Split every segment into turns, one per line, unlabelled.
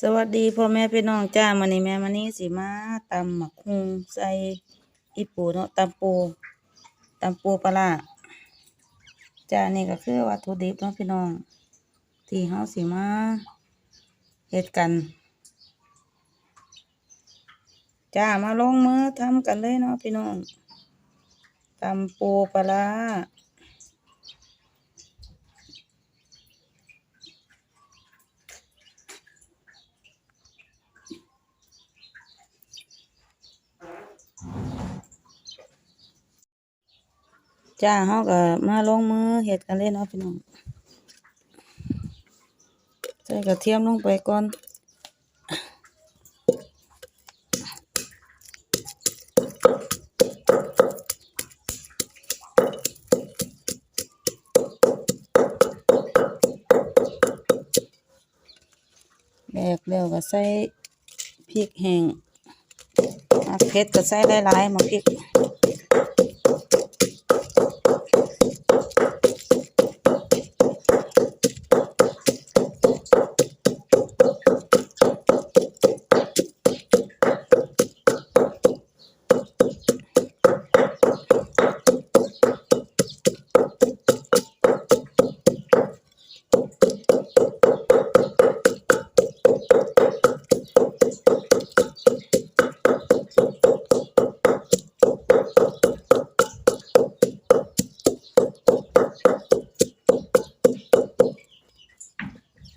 สวัสดีพ่อแม่พี่น้องจ้ามื้อนี้แม่มานี่สิมาตำหมักฮุงใส่อีปูเนาะตำปูตำปูปลาร้าจ้านี่ก็คือวัตถุดิบเนาะพี่น้อง ที่เฮาสิมาเฮ็ดกันจ้ามาลงมือทำกันเลยเนาะพี่น้องตำปูปลา จ้าเฮาก็มาลงมือเฮ็ดกันเลยเนาะพี่น้องใส่กระเทียมลงไปก่อนแบกแล้วก็ใส่พริกแห้งเผ็ดก็ใส่หลายๆมักพริก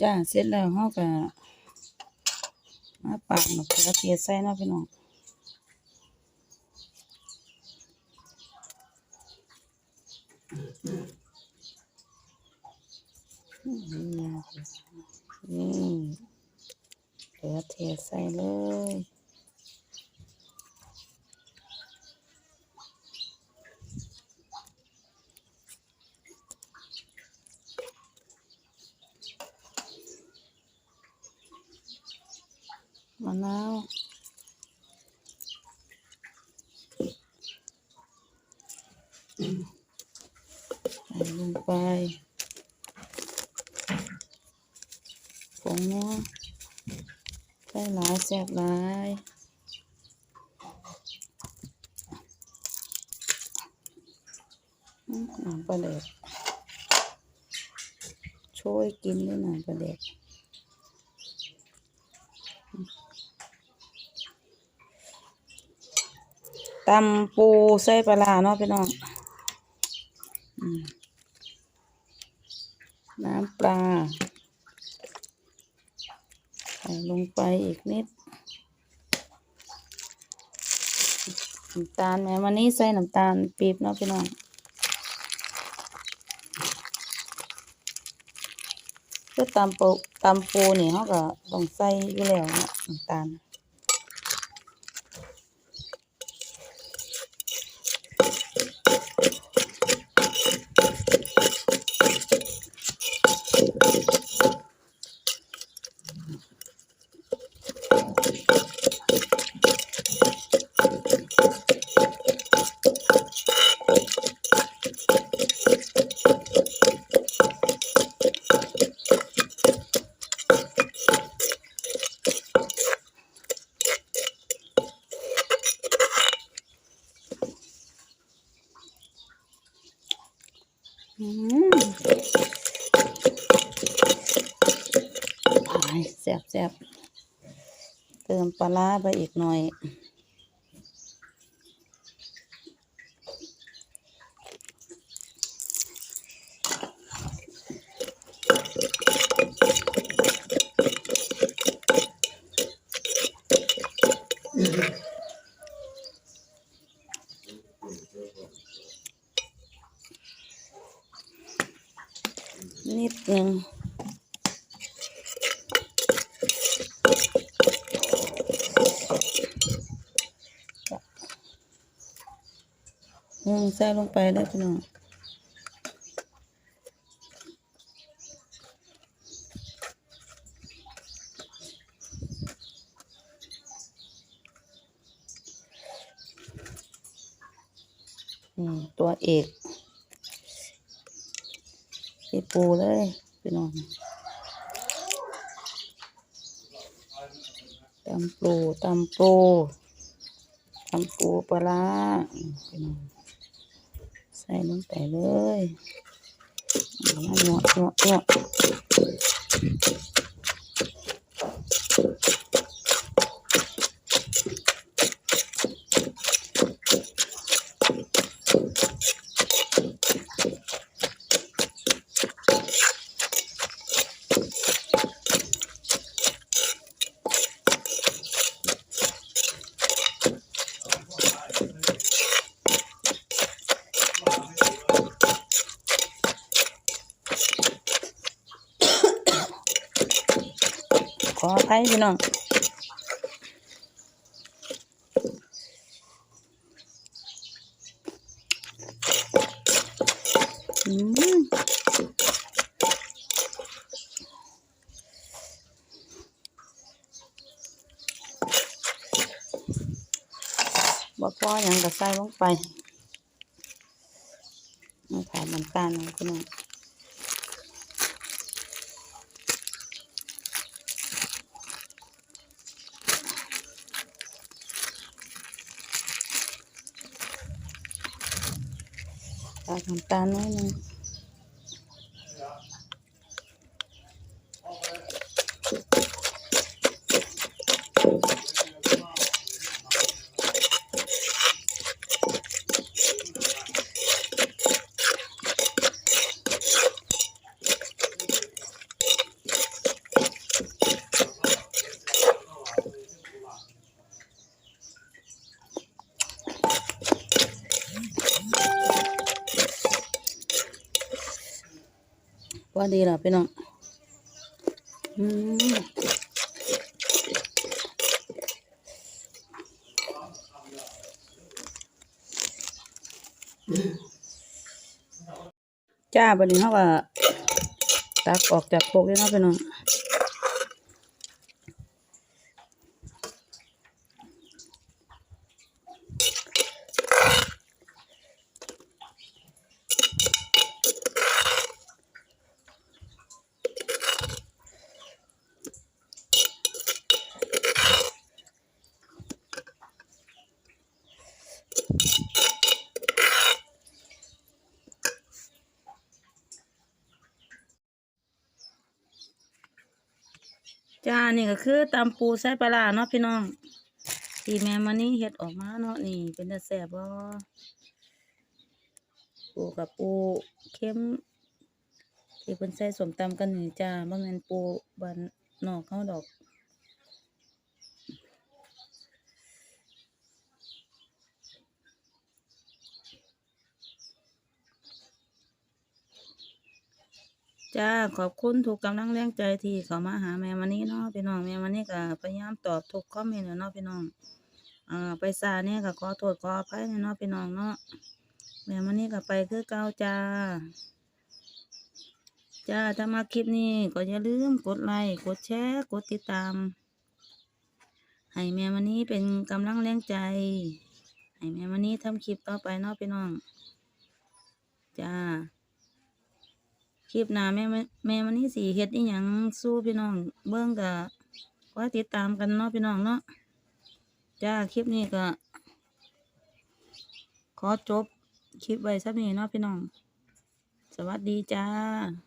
จ้าเสร็จแล้วเขาก็มาปากมะเขือเทศใส่เนาะพี่น้องนี่เขือเทศใส่เลย มะนาวใส่ลงไปผงนัวใส่หลายแซ่บหลายอืมน้ำปลาแดกช่วยกินด้วยหน้ำปลาแดก ตำปูใส่ปลาเนาะพี่น้องน้ำปลาใส่ลงไปอีกนิดน้ำตาลแม่วันนี้ใส่น้ำตาลปี๊บเนาะพี่น้องคือตำปูตำปูนี่เขาก็ต้องใส่อยู่แล้วนาะน้ำตาล แซ่บแซ่บเติมปลาร้าไปอีกหน่อย อืมใส่ลงไปได้พี่น้องตัวเอกพี่ปูเลยพี่น้องตำปูตำปูตำปูปลาร้าพี่น้อง ใส่ลงไปเลยเอามาหนวดหนวดหนวด ขออภัยพี่น้องอืมบ่พอหยังก็ใส่ลงไปมาถามน้ำตาลนะพี่น้อง ตาน้ำตาลน้อยหนึง ว่าดีล่ะพี่น้องอืมจ้าบันนี้เขาก็ตักออกจากโคกเลยเนาะพี่น้องานี่ก็คือตำปูใส่ปลาเนาะพี่น้องทีแม่มานี่เห็ดออกมาเนาะนี่เป็นตาแสบบ่ปูกับปูเข้มที่เพิ่นใส่สมตำกันนี่จ้าบ่แม่นปูบ้านนอกเขาดอก จ้าขอบคุณทุกกำลังแรงใจที่เขามาหาแม่วันนี้เนาะพี่น้องแม่วันนี้ก็พยายามตอบทุกคอมเมนต์เนาะพี่น้องอ่าไปซาเนี่ยก็ขอโทษขออภัยเนาะพี่น้องเนาะแม่วันนี้ก็ไปคือเก่าจ้าจ้าถ้ามาคลิปนี้ก็อย่าลืมกดไลค์กดแชร์กดติดตาม ให้แม่วันนี้เป็นกำลังแรงใจ ให้แม่วันนี้ทำคลิปต่อไปเนาะพี่น้องจ้า ลิปหน้าแม่มาแม่มันนี่สีเฮ็ดอีหยังสู้พี่น้อง เบิ้งก็ว่าติดตามกันเนาะพี่น้องเนาะจ้าคลิปนี้ก็ขอจบคลิปไว้สักนี้เนาะพี่น้อง สวัสดีจ้า